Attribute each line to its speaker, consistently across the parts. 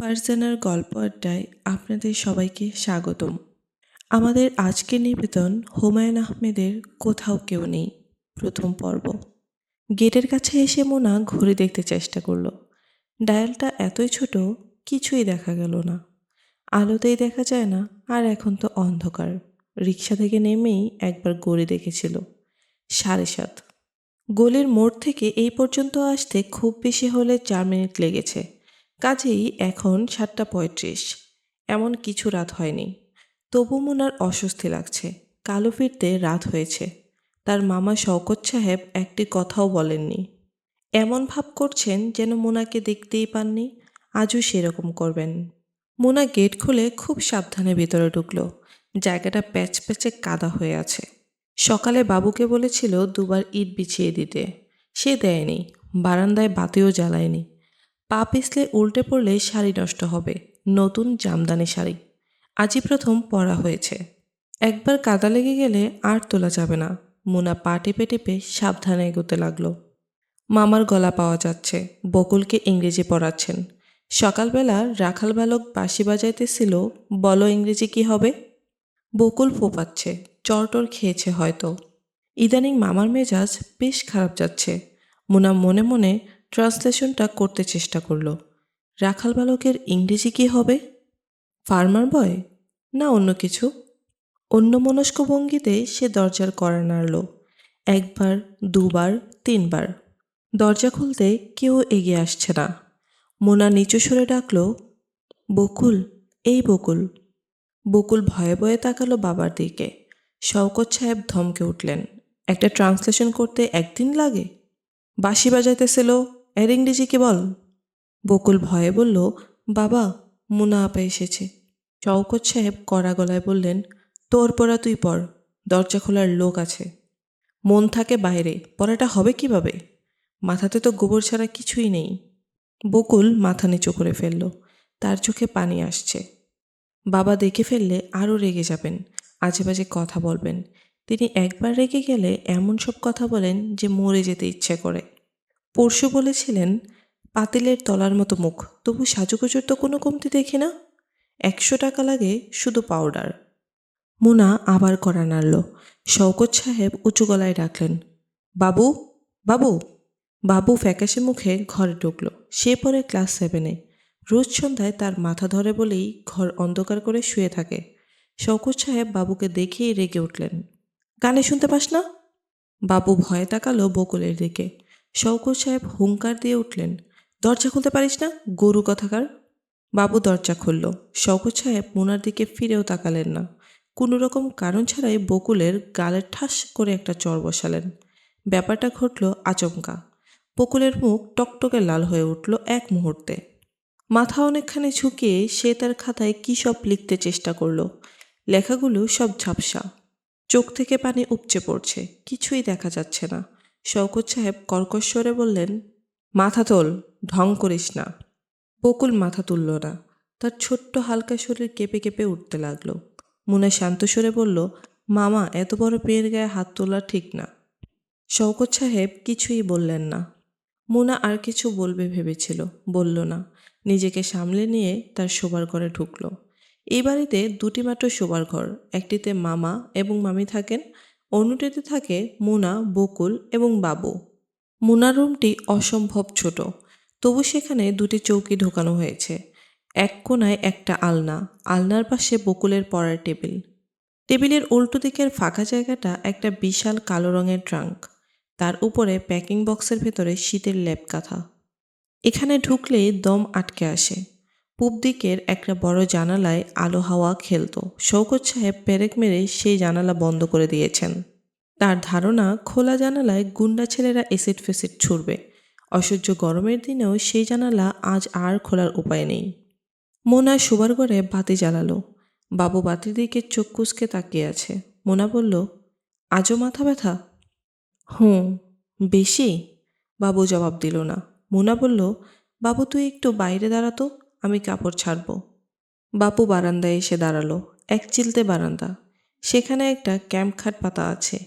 Speaker 1: ফারজানার গল্প আড্ডায় আপনাদের সবাইকে স্বাগতম। আমাদের আজকের নিবেদন হুমায়ুন আহমেদের কোথাও কেউ নেই, প্রথম পর্ব। গেটের কাছে এসে মোনা ঘুরে দেখতে চেষ্টা করল। ডায়ালটা এতই ছোট, কিছুই দেখা গেল না। আলোতেই দেখা যায় না, আর এখন তো অন্ধকার। রিক্সা থেকে নেমেই একবার গড়ে দেখেছিল। সাড়ে সাত। গোলের মোড় থেকে এই পর্যন্ত আসতে খুব বেশি হলে চার মিনিট লেগেছে। কাজেই এখন সাতটা পঁয়ত্রিশ। এমন কিছু রাত হয়নি। তবু মোনার অস্বস্তি লাগছে। কালো ফিরতে রাত হয়েছে। তার মামা শওকত সাহেব একটি কথাও বলেননি। এমন ভাব করছেন যেন মোনাকে দেখতেই পাননি। আজও সেরকম করবেন। মোনা গেট খুলে খুব সাবধানে ভেতরে ঢুকলো। জায়গাটা প্যাচ প্যাচে কাদা হয়ে আছে। সকালে বাবুকে বলেছিল দুবার ইট বিছিয়ে দিতে। সে দেয়নি। বারান্দায় বাতিও জ্বালায়নি। পা পিছলে উল্টে পড়লে শাড়ি নষ্ট হবে, নতুন জামদানি শাড়ি। আজই প্রথম পরা হয়েছে। একবার কাদা লেগে গেলে আর তোলা যাবে না। মুনা পা টেপে টেপে সাবধানে এগোতে লাগল। মামার গলা পাওয়া যাচ্ছে, বকুলকে ইংরেজি পড়াচ্ছেন। সকালবেলা রাখাল বালক বাঁশি বাজাইতেছিল, বলো ইংরেজি কি হবে? বকুল ফোপাচ্ছে চরটর খেয়েছে হয়তো। ইদানিং মামার মেজাজ বেশ খারাপ যাচ্ছে। মুনা মনে মনে ট্রান্সলেশনটা করতে চেষ্টা করল। রাখাল বালকের ইংরেজি কি হবে? Farmer boy? না অন্য কিছু? অন্য মনস্ক ভঙ্গিতে সে দরজার কড়া নাড়ল। একবার, দুবার, তিনবার। দরজা খুলতে কেউ এগিয়ে আসছে না। মোনা নিচু সরে ডাকল, বকুল, এই বকুল। বকুল ভয়ে ভয়ে তাকালো বাবার দিকে। শওকত সাহেব ধমকে উঠলেন, একটা ট্রান্সলেশন করতে একদিন লাগে? বাঁশি বাজাইতেছিল ইংরেজি বল। বকুল ভয়ে বলল, বাবা মুনা আপা এসেছে। শওকত সাহেব কড়া গলায় বললেন, তোর পড়া তুই পড়, দরজা খোলার লোক আছে। মন থাকে বাইরে, পড়াটা হবে কীভাবে? মাথাতে তো গোবর ছাড়া কিছুই নেই। বকুল মাথা নিচু করে ফেলল, তার চোখে পানি আসছে। বাবা দেখে ফেললে আরও রেগে যাবেন, আজে বাজে কথা বলবেন। তিনি একবার রেগে গেলে এমন সব কথা বলেন যে মরে যেতে ইচ্ছে করে। পরশু বলেছিলেন, পাতিলের তলার মতো মুখ, তবু সাজুগুজুর তো কোনো কমতি দেখি না। একশো টাকা লাগে শুধু পাউডার। মুনা আবার করা নাড়ল। শওকত সাহেব উঁচু গলায় ডাকলেন, বাবু বাবু। বাবু ফ্যাকাশে মুখে ঘরে ঢুকলো। সে পরে ক্লাস সেভেনে। রোজ সন্ধ্যায় তার মাথা ধরে বলেই ঘর অন্ধকার করে শুয়ে থাকে। শওকত সাহেব বাবুকে দেখেই রেগে উঠলেন গানে শুনতে পাস না? বাবু ভয়ে তাকালো বকুলের দিকে। শওকত সাহেব হুঙ্কার দিয়ে উঠলেন, দরজা খুলতে পারিস না, গরু কথাকার? বাবু দরজা খুলল। শওকত সাহেব মোনার দিকে ফিরেও তাকালেন না। কোনো রকম কারণ ছাড়াই বকুলের গালে ঠাস করে একটা চর বসালেন। ব্যাপারটা ঘটল আচমকা। বকুলের মুখ টকটকে লাল হয়ে উঠল এক মুহূর্তে। মাথা অনেকখানি ঝুঁকিয়ে সে তার খাতায় কী সব লিখতে চেষ্টা করল। লেখাগুলো সব ঝাপসা। চোখ থেকে পানি উপচে পড়ছে, কিছুই দেখা যাচ্ছে না। শওকত সাহেব কর্কশ্বরে বললেন, মাথা তোল, ঢং করিস না। বকুল মাথা তুলল না। তার ছোট্ট হালকা শরীর কেঁপে কেঁপে উঠতে লাগল। মুনা শান্ত স্বরে বলল, মামা, এত বড় পেয়ের গায়ে হাত তোলা ঠিক না। শওকত সাহেব কিছুই বললেন না। মুনা আর কিছু বলবে ভেবেছিল, বলল না। নিজেকে সামলে নিয়ে তার শোবার ঘরে ঢুকলো। এই বাড়িতে দুটি মাত্র শোবার ঘর, একটিতে মামা এবং মামি থাকেন অন্যটিতে থাকে মুনা, বকুল এবং বাবু। মুনার রুমটি অসম্ভব ছোট। তবু সেখানে দুটি চৌকি ঢোকানো হয়েছে। এক কোনায় একটা আলনা, আলনার পাশে বকুলের পড়ার টেবিল। টেবিলের উল্টো দিকের ফাঁকা জায়গাটা একটা বিশাল কালো রঙের ট্রাঙ্ক। তার উপরে প্যাকিং বক্সের ভেতরে শীতের লেপ কাঁথা এখানে ঢুকলেই দম আটকে আসে। পূব দিকের একটা বড় জানালায় আলো হাওয়া খেলতো। শৌকত সাহেব পেরেক মেরে সেই জানালা বন্ধ করে দিয়েছেন। তার ধারণা, খোলা জানালায় গুন্ডা ছেলেরা এসিড ফেসিড ছুড়বে। অসহ্য গরমের দিনেও সেই জানালা আজ আর খোলার উপায় নেই। মোনা শোবার ঘরে বাতি জ্বালালো। বাবু বাতির দিকে চোখ কুচকে তাকিয়ে আছে। মোনা বলল, আজও মাথা ব্যথা? হুম, বেশি। বাবু জবাব দিল না। মোনা বলল, বাবু, তুই একটু বাইরে দাঁড়াতো আমি কাপড় ছাড়ব। বাপু বারান্দায় এসে দাঁড়াল, এক চিলতে বারান্দা। সেখানে একটা ক্যাম্প খাট পাতা আছে।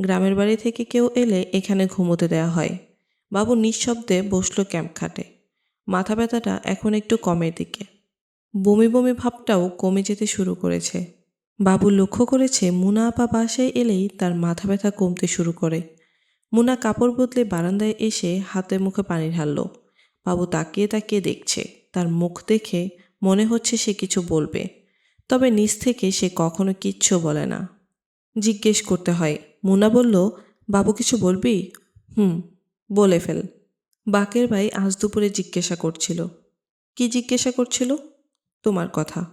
Speaker 1: গ্রামের বাড়ি থেকে কেউ এলে এখানে ঘুমোতে দেওয়া হয়। বাবু নিঃশব্দে বসল ক্যাম্প খাটে। মাথা ব্যথাটা এখন একটু কমের দিকে। বমি বমি ভাবটাও কমে যেতে শুরু করেছে। বাবু লক্ষ্য করেছে মুনা আপা বাসায় এলেই তার মাথা ব্যথা কমতে শুরু করে। মুনা কাপড় বদলে বারান্দায় এসে হাতে মুখে পানি ঢাললো। বাবু তাকিয়ে তাকিয়ে দেখছে। তার মুখ দেখে মনে হচ্ছে সে কিছু বলবে। তবে নিজ থেকে সে কখনো কিচ্ছু বলে না। জিজ্ঞেস করতে হয় মুনা বলল, বাবু কিছু বলবি? হুম, বলে ফেল। বাকের ভাই আজ দুপুরে জিজ্ঞাসা করছিল। কি জিজ্ঞাসা করছিল? তোমার কথা।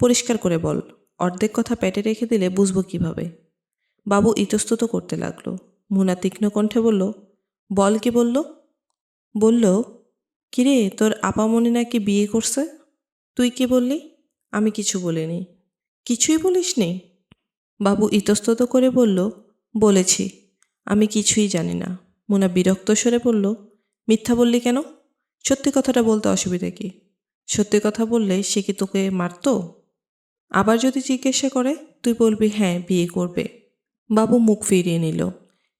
Speaker 1: পরিষ্কার করে বল, অর্ধেক কথা পেটে রেখে দিলে বুঝব কীভাবে? বাবু ইতস্তত করতে লাগল। মুনা তীক্ষ্ণ কণ্ঠে বলল, বল কি বলল? বলল কিরে, তোর আপা আপামনি নাকি বিয়ে করছে? তুই কি বললি? আমি কিছু বলিনি। কিছুই বলিসনি? বাবু ইতস্তত করে বলল, বলেছি। আমি কিছুই জানি না। মুনা বিরক্ত স্বরে বলল, মিথ্যা বললি কেন? সত্যি কথাটা বলতে অসুবিধা কি? সত্যি কথা বললে সে কি তোকে মারতো? আবার যদি জিজ্ঞাসা করে, তুই বলবি হ্যাঁ বিয়ে করবে। বাবু মুখ ফিরিয়ে নিল,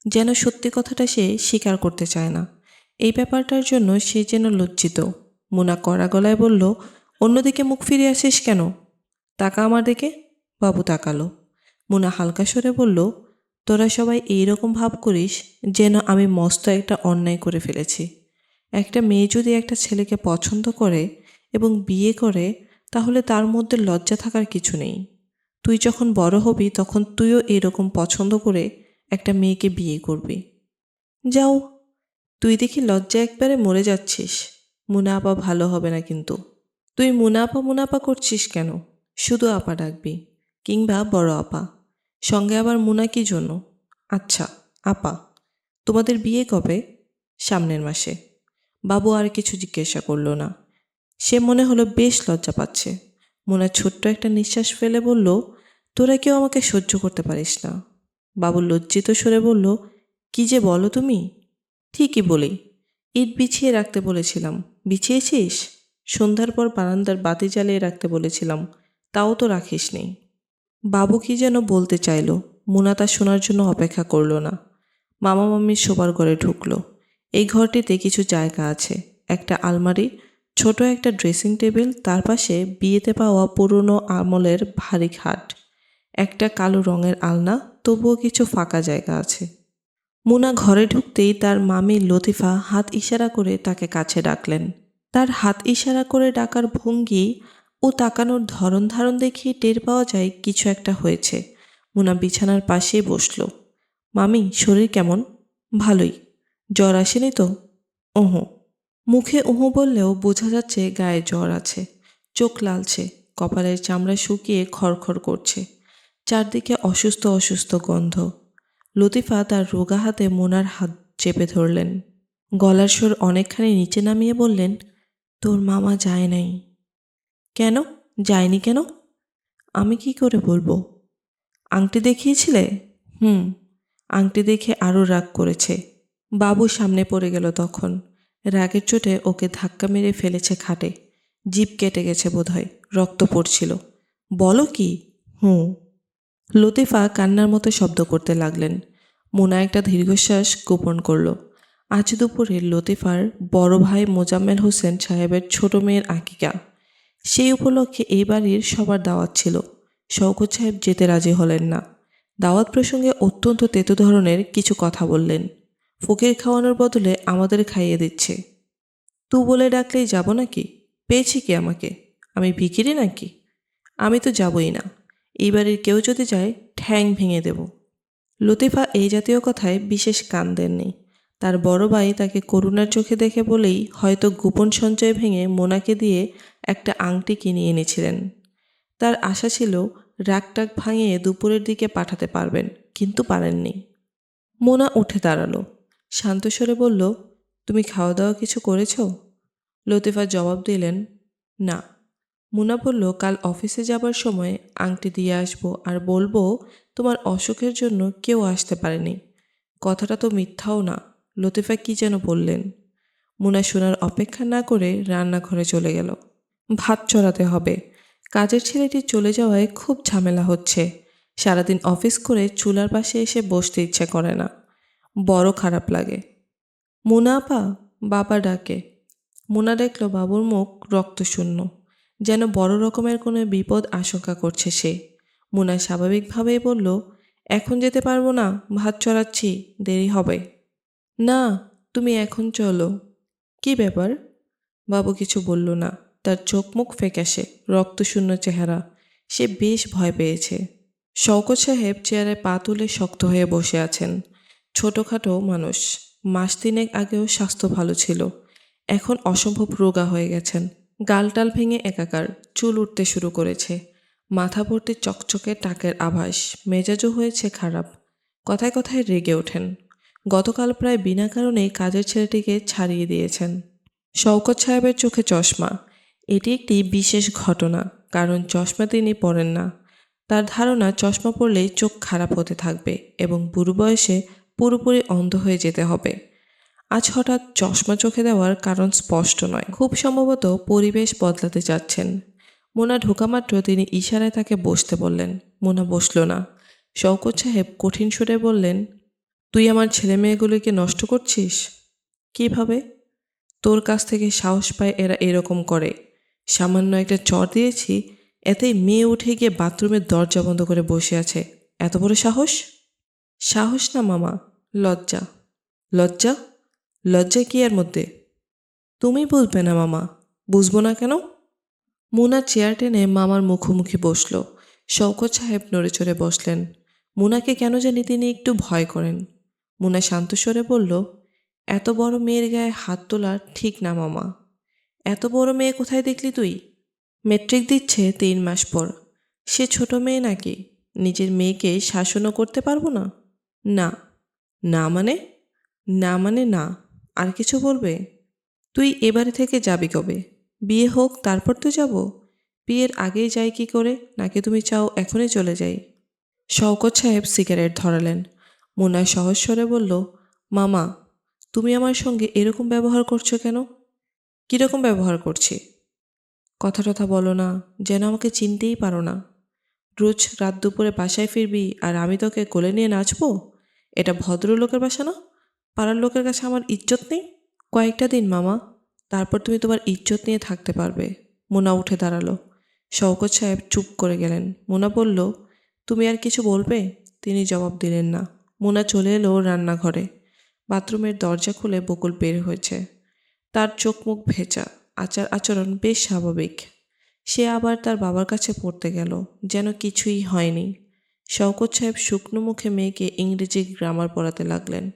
Speaker 1: যেন সত্যি কথাটা সে স্বীকার করতে চায় না। এই ব্যাপারটার জন্য সে যেন লজ্জিত। মুনা কড়া গলায় বলল, অন্যদিকে মুখ ফিরে আসিস কেন? তাকা আমার দিকে? বাবু তাকালো। মুনা হালকা স্বরে বলল, তোরা সবাই এই রকম ভাব করিস যেন আমি মস্ত একটা অন্যায় করে ফেলেছি। একটা মেয়ে যদি একটা ছেলেকে পছন্দ করে এবং বিয়ে করে, তাহলে তার মধ্যে লজ্জা থাকার কিছু নেই। তুই যখন বড় হবি, তখন তুইও এরকম পছন্দ করে একটা মেয়েকে বিয়ে করবি। যাও তুই দেখি লজ্জা একবারে মরে যাচ্ছিস। মুনা আপা ভালো হবে না কিন্তু। তুই মুনাপা মুনাপা করছিস কেন? শুধু আপা ডাকবি, কিংবা বড় আপা। সঙ্গে আবার মুনা কি জন্য? আচ্ছা আপা, তোমাদের বিয়ে কবে? সামনের মাসে। বাবু আর কিছু জিজ্ঞাসা করল না। সে মনে হলো বেশ লজ্জা পাচ্ছে। মোনা ছোট্ট একটা নিঃশ্বাস ফেলে বলল, তোরা কেউ আমাকে সহ্য করতে পারিস না। বাবু লজ্জিত সরে বলল, কি যে বলো তুমি? ঠিকই বলি। ইট বিছিয়ে রাখতে বলেছিলাম। বিছিয়েছিস? সন্ধ্যার পর বারান্দার বাতি জ্বালিয়ে রাখতে বলেছিলাম। তাও তো রাখিস নেই বাবু কি যেন বলতে চাইলো। মুনা তা শোনার জন্য অপেক্ষা করল না। মামা মামির শোবার ঘরে ঢুকলো। এই ঘরটিতে কিছু জায়গা আছে। একটা আলমারি, ছোট একটা ড্রেসিং টেবিল, তার পাশে বিয়েতে পাওয়া পুরনো আমলের ভারী খাট। একটা কালো রঙের আলনা, তবুও কিছু ফাঁকা জায়গা আছে। মুনা ঘরে ঢুকতেই তার মামি লতিফা হাত ইশারা করে তাকে কাছে ডাকলেন। তার হাত ইশারা করে ডাকার ভঙ্গি ও তাকানোর ধরন ধারণ দেখিয়ে টের পাওয়া যায় কিছু একটা হয়েছে। মুনা বিছানার পাশেই বসল। মামি, শরীর কেমন? ভালোই। জ্বর আসেনি তো? ওহো। মুখে উহু বললেও বোঝা যাচ্ছে গায়ে জ্বর আছে। চোখ লালছে, কপালের চামড়া শুকিয়ে খড়খড় করছে। চারদিকে অসুস্থ অসুস্থ গন্ধ। লতিফা তার রোগা হাতে মোনার হাত চেপে ধরলেন। গলার সুর অনেকখানি নিচে নামিয়ে বললেন, তোর মামা যায় নাই। কেন? যায়নি কেন? আমি কি করে বলব? আংটি দেখিয়েছিলে? হুম, আংটি দেখে আরও রাগ করেছে। বাবু সামনে পড়ে গেল তখন। রাগের চোটে ওকে ধাক্কা মেরে ফেলেছে খাটে। জিপ কেটে গেছে বোধহয়, রক্ত পড়ছিল। বলো কি? হুঁ লতিফা কান্নার মতো শব্দ করতে লাগলেন। মোনা একটা দীর্ঘশ্বাস গোপন করল। আজ দুপুরে লতিফার বড় ভাই মোজাম্মেল হোসেন সাহেবের ছোট মেয়ের আঁকিকা সেই উপলক্ষে এই বাড়ির সবার দাওয়াত ছিল। শওকত সাহেব যেতে রাজি হলেন না। দাওয়াত প্রসঙ্গে অত্যন্ত তেতো ধরনের কিছু কথা বললেন। ফকির খাওয়ানোর বদলে আমাদের খাইয়ে দিচ্ছে। তু বলে ডাকলেই যাব নাকি? পেয়েছি কি আমাকে? আমি ভিকিরি নাকি? আমি তো যাবই না। এই বাড়ির কেউ যদি যায় ঠ্যাং ভেঙে দেব। লতিফা এই জাতীয় কথায় বিশেষ কান দেননি। তার বড় ভাই তাকে করুণার চোখে দেখে বলেই হয়তো গোপন সঞ্চয় ভেঙে মোনাকে দিয়ে একটা আংটি কিনে এনেছিলেন। তার আশা ছিল রাগটাক ভাঙিয়ে দুপুরের দিকে পাঠাতে পারবেন, কিন্তু পারেননি। মোনা উঠে দাঁড়াল। শান্তস্বরে বলল, তুমি খাওয়া দাওয়া কিছু করেছ? লতিফা জবাব দিলেন, না। মুনা বলল, কাল অফিসে যাবার সময় আংটি দিয়ে আসব আর বলব তোমার অসুখের জন্য কেউ আসতে পারেনি। কথাটা তো মিথ্যাও না। লতিফা কি যেন বললেন? মুনা শোনার অপেক্ষা না করে রান্নাঘরে চলে গেল। ভাত চড়াতে হবে। কাজের ছেলেটি চলে যাওয়ায় খুব ঝামেলা হচ্ছে। সারাদিন অফিস করে চুলার পাশে এসে বসতে ইচ্ছে করে না। বড় খারাপ লাগে। মুনা আপা, বাবা ডাকে। মুনা দেখল বাবুর মুখ রক্তশূন্য। যেন বড় রকমের কোনো বিপদ আশঙ্কা করছে সে। মুনা স্বাভাবিকভাবেই বলল, এখন যেতে পারব না, ভাত চড়াচ্ছি, দেরি হবে। না, তুমি এখন চলো। কি ব্যাপার? বাবু কিছু বলল না। তার চোখ মুখ ফেকাসে রক্তশূন্য চেহারা। সে বেশ ভয় পেয়েছে। শওকত সাহেব চেয়ারে পা তুলে শক্ত হয়ে বসে আছেন। ছোটোখাটো মানুষ। মাস তিনেক আগেও স্বাস্থ্য ভালো ছিল। এখন অসম্ভব রোগা হয়ে গেছেন। গালটাল ভেঙে একাকার চুল উঠতে শুরু করেছে। মাথা ভর্তি চকচকে টাকের আভাস, মেজাজও হয়েছে খারাপ। কথায় কথায় রেগে ওঠেন। গতকাল প্রায় বিনা কারণেই কাজের ছেলেটিকে ছাড়িয়ে দিয়েছেন। শওকত সাহেবের চোখে চশমা। এটি একটি বিশেষ ঘটনা, কারণ চশমা তিনি পরেন না। তার ধারণা, চশমা পরলেই চোখ খারাপ হতে থাকবে এবং বুড়ো বয়সে পুরোপুরি অন্ধ হয়ে যেতে হবে। আজ হঠাৎ চশমা চোখে দেওয়ার কারণ স্পষ্ট নয়। খুব সম্ভবত পরিবেশ বদলাতে চাচ্ছেন। মোনা ঢোকামাত্র তিনি ইশারায় তাকে বসতে বললেন। মোনা বসল না। শওকত সাহেব কঠিন সুরে বললেন, তুই আমার ছেলে মেয়েগুলিকে নষ্ট করছিস? কীভাবে? তোর কাছ থেকে সাহস পায় এরা এরকম করে। সামান্য একটা চর দিয়েছি, এতেই মেয়ে উঠে গিয়ে বাথরুমের দরজা বন্ধ করে বসে আছে। এত বড় সাহস? সাহস না মামা, লজ্জা। লজ্জা? লজ্জা কি এর মধ্যে? তুমি বুঝবে না মামা, বুঝব না কেন? মুনা চেয়ার টেনে মামার মুখোমুখি বসল। শওকত সাহেব নড়ে চড়ে বসলেন। মুনাকে কেন জানি তিনি একটু ভয় করেন। মুনা শান্তস্বরে বলল, এত বড় মেয়ের গায়ে হাত তোলা ঠিক না মামা। এত বড় মেয়ে কোথায় দেখলি তুই? মেট্রিক দিচ্ছে তিন মাস পর। সে ছোট মেয়ে নাকি? নিজের মেয়েকে শাসনও করতে পারব না? না। না মানে? না মানে না। আর কিছু বলবে? তুই এবারে থেকে যাবি কবে? বিয়ে হোক, তারপর তো যাব। বিয়ের আগেই যাই কি করে, নাকি তুমি চাও এখনই চলে যাই? শওকত সাহেব সিগারেট ধরালেন। মুনা সহস্বরে বলল, মামা, তুমি আমার সঙ্গে এরকম ব্যবহার করছ কেন? কীরকম ব্যবহার করছি? কথা টথা বলো না, যেন আমাকে চিনতেই পারো না। রোজ রাত দুপুরে বাসায় ফিরবি আর আমি তোকে কোলে নিয়ে নাচবো? এটা ভদ্রলোকের বাসা না? পাড়ার লোকের কাছে আমার ইজ্জত নেই? কয়েকটা দিন, মামা। তারপর তুমি তোমার ইজ্জত নিয়ে থাকতে পারবে। মোনা উঠে দাঁড়াল। শওকত সাহেব চুপ করে গেলেন। মোনা বলল, তুমি আর কিছু বলবে? তিনি জবাব দিলেন না। মোনা চলে এলো রান্নাঘরে। বাথরুমের দরজা খুলে বকুল বের হয়েছে। তার চোখ মুখ ভেজা। আচার আচরণ বেশ স্বাভাবিক। সে আবার তার বাবার কাছে পড়তে গেল। যেন কিছুই হয়নি। শওকত সাহেব শুকনো মুখে মেয়েকে ইংরেজি গ্রামার পড়াতে লাগলেন।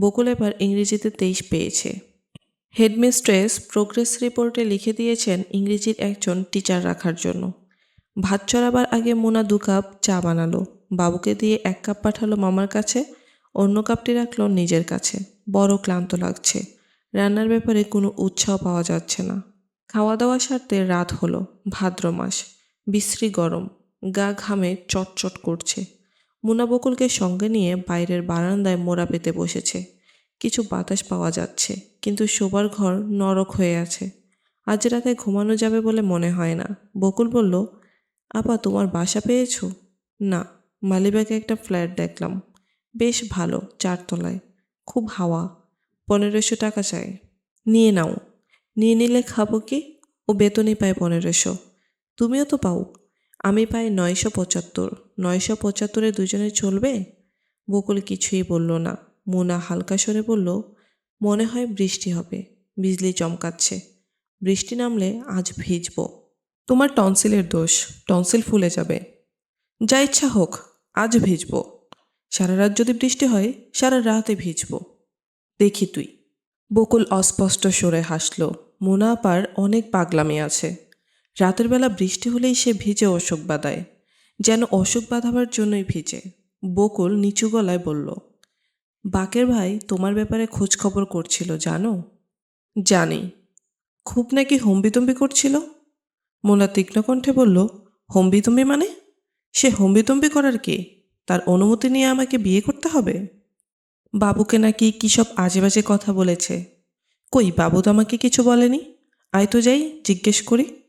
Speaker 1: বকুল এবার ইংরেজিতে তেইশ পেয়েছে। হেডমিস্ট্রেস প্রোগ্রেস রিপোর্টে লিখে দিয়েছেন ইংরেজির একজন টিচার রাখার জন্য। ভাত চড়াবার আগে মোনা দু কাপ চা বানালো। বাবুকে দিয়ে এক কাপ পাঠালো মামার কাছে, অন্য কাপটি রাখল নিজের কাছে। বড় ক্লান্ত লাগছে। রান্নার ব্যাপারে কোনো উৎসাহ পাওয়া যাচ্ছে না। খাওয়া দাওয়া সারতে রাত হলো, ভাদ্র মাস। বিশ্রী গরম। গা ঘামে চটচট করছে। মুনা বকুলকে সঙ্গে নিয়ে বাইরের বারান্দায় মোড়া পেতে বসেছে। কিছু বাতাস পাওয়া যাচ্ছে, কিন্তু শোবার ঘর নরক হয়ে আছে। আজ রাতে ঘুমানো যাবে বলে মনে হয় না। বকুল বলল, আপা, তোমার বাসা পেয়েছ? না, মালিবাগে একটা ফ্ল্যাট দেখলাম। বেশ ভালো, চারতলায়। খুব হাওয়া। পনেরোশো টাকা চাই। নিয়ে নাও। নিয়ে নিলে খাব কি? ও বেতনই পায় পনেরোশো। তুমিও তো পাও। আমি পাই নয়শো পঁচাত্তর। নয়শো পঁচাত্তরে দুজনে চলবে? বকুল কিছুই বলল না। মোনা হালকা সরে বলল, মনে হয় বৃষ্টি হবে। বিজলি চমকাচ্ছে। বৃষ্টি নামলে আজ ভিজব। তোমার টনসিলের দোষ। টনসিল ফুলে যাবে। যা ইচ্ছা হোক, আজ ভিজব। সারা রাত যদি বৃষ্টি হয়, সারা রাতে ভিজব। দেখি তুই। বকুল অস্পষ্ট সরে হাসল। মোনা আপার অনেক পাগলামি আছে। রাতের বেলা বৃষ্টি হলেই সে ভিজে অসুখ বাঁধায় যেন অসুখ বাঁধাবার জন্যই ভিজে। বকুল নিচু গলায় বলল, বাকের ভাই, তোমার ব্যাপারে খোঁজ খবর করছিল, জানো? জানি। খুব নাকি হম্বিতম্বি করছিল? মোনা তীক্ষ্ণ কণ্ঠে বলল, হম্বিতম্বি মানে? সে হম্বিতম্বি করার কি? তার অনুমতি নিয়ে আমাকে বিয়ে করতে হবে? বাবুকে নাকি কী সব আজে বাজে কথা বলেছে? কই, বাবু তো আমাকে কিছু বলেনি। আয় তো যাই, জিজ্ঞেস করি।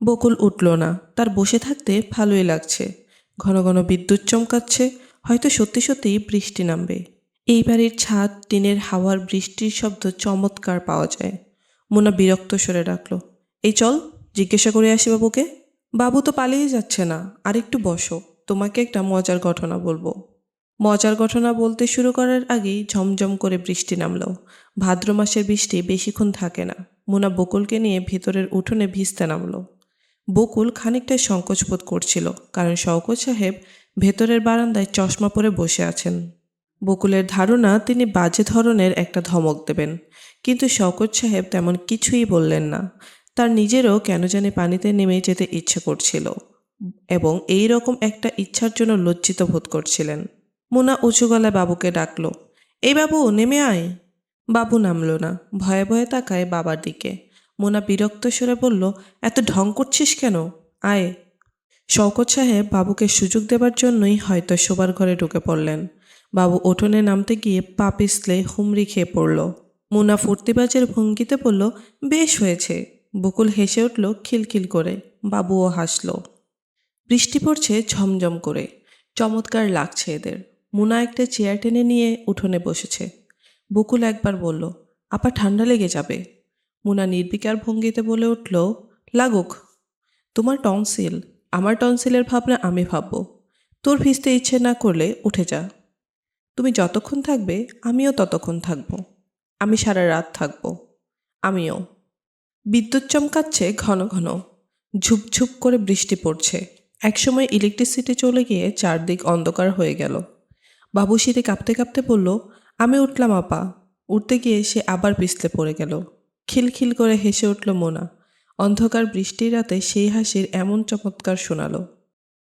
Speaker 1: বকুল উঠল না। তার বসে থাকতে ভালোই লাগছে। ঘন ঘন বিদ্যুৎ চমকাচ্ছে, হয়তো সত্যি সত্যিই বৃষ্টি নামবে। এই বাড়ির ছাদ, টিনের হাওয়ার বৃষ্টির শব্দ চমৎকার পাওয়া যায়। মোনা বিরক্ত সরে ডাকল, এই চল, জিজ্ঞাসা করে আসি বাবুকে। বাবু তো পালিয়ে যাচ্ছে না, আর একটু বসো, তোমাকে একটা মজার ঘটনা বলব। মজার ঘটনা বলতে শুরু করার আগেই ঝমঝম করে বৃষ্টি নামল। ভাদ্র মাসের বৃষ্টি বেশিক্ষণ থাকে না। মোনা বকুলকে নিয়ে ভিতরের উঠোনে ভিজতে নামলো। বকুল খানিকটা সংকোচ বোধ করছিল, কারণ শওকত সাহেব ভেতরের বারান্দায় চশমা পরে বসে আছেন। বকুলের ধারণা, তিনি বাজে ধরনের একটা ধমক দেবেন। কিন্তু শওকত সাহেব তেমন কিছুই বললেন না। তার নিজেরও কেন জানি পানিতে নেমে যেতে ইচ্ছে করছিল এবং এই রকম একটা ইচ্ছার জন্য লজ্জিত বোধ করছিলেন। মুনা উঁচু গলায় বাবুকে ডাকলো, এই বাবু, নেমে আয়। বাবু নামলো না, ভয়ে ভয়ে তাকায় বাবার দিকে। মোনা বিরক্ত সুরে বলল, এত ঢং করছিস কেন? আয়। শওকত সাহেব বাবুকে সুযোগ দেবার জন্যই হয়তো শোবার ঘরে ঢুকে পড়লেন। বাবু উঠোনে নামতে গিয়ে পা পিছলে হুমড়ি খেয়ে পড়ল। মুনা ফুর্তিবাজের ভঙ্গিতে বলল, বেশ হয়েছে। বকুল হেসে উঠল খিলখিল করে। বাবুও হাসল। বৃষ্টি পড়ছে ঝমঝম করে। চমৎকার লাগছে এদের। মুনা একটা চেয়ার টেনে নিয়ে উঠোনে বসেছে। বকুল একবার বলল, আপা ঠান্ডা লেগে যাবে। মুনা নির্বিকার ভঙ্গিতে বলে উঠল, লাগুক, তোমার টনসিল, আমার টনসিলের ভাবনা আমি ভাববো। তোর ভিজতে ইচ্ছে না করলে উঠে যা। তুমি যতক্ষণ থাকবে, আমিও ততক্ষণ থাকব। আমি সারা রাত থাকব। আমিও। বিদ্যুৎ চমকাচ্ছে ঘন ঘন। ঝুপঝুপ করে বৃষ্টি পড়ছে। একসময় ইলেকট্রিসিটি চলে গিয়ে চারদিক অন্ধকার হয়ে গেল। বাবু শীতে কাঁপতে কাঁপতে বলল, আমি উঠলাম, আপা। উঠতে গিয়ে সে আবার পিছলে পড়ে গেল। খিলখিল করে হেসে উঠল মোনা। অন্ধকার বৃষ্টির রাতে সেই হাসির এমন চমৎকার শোনালো।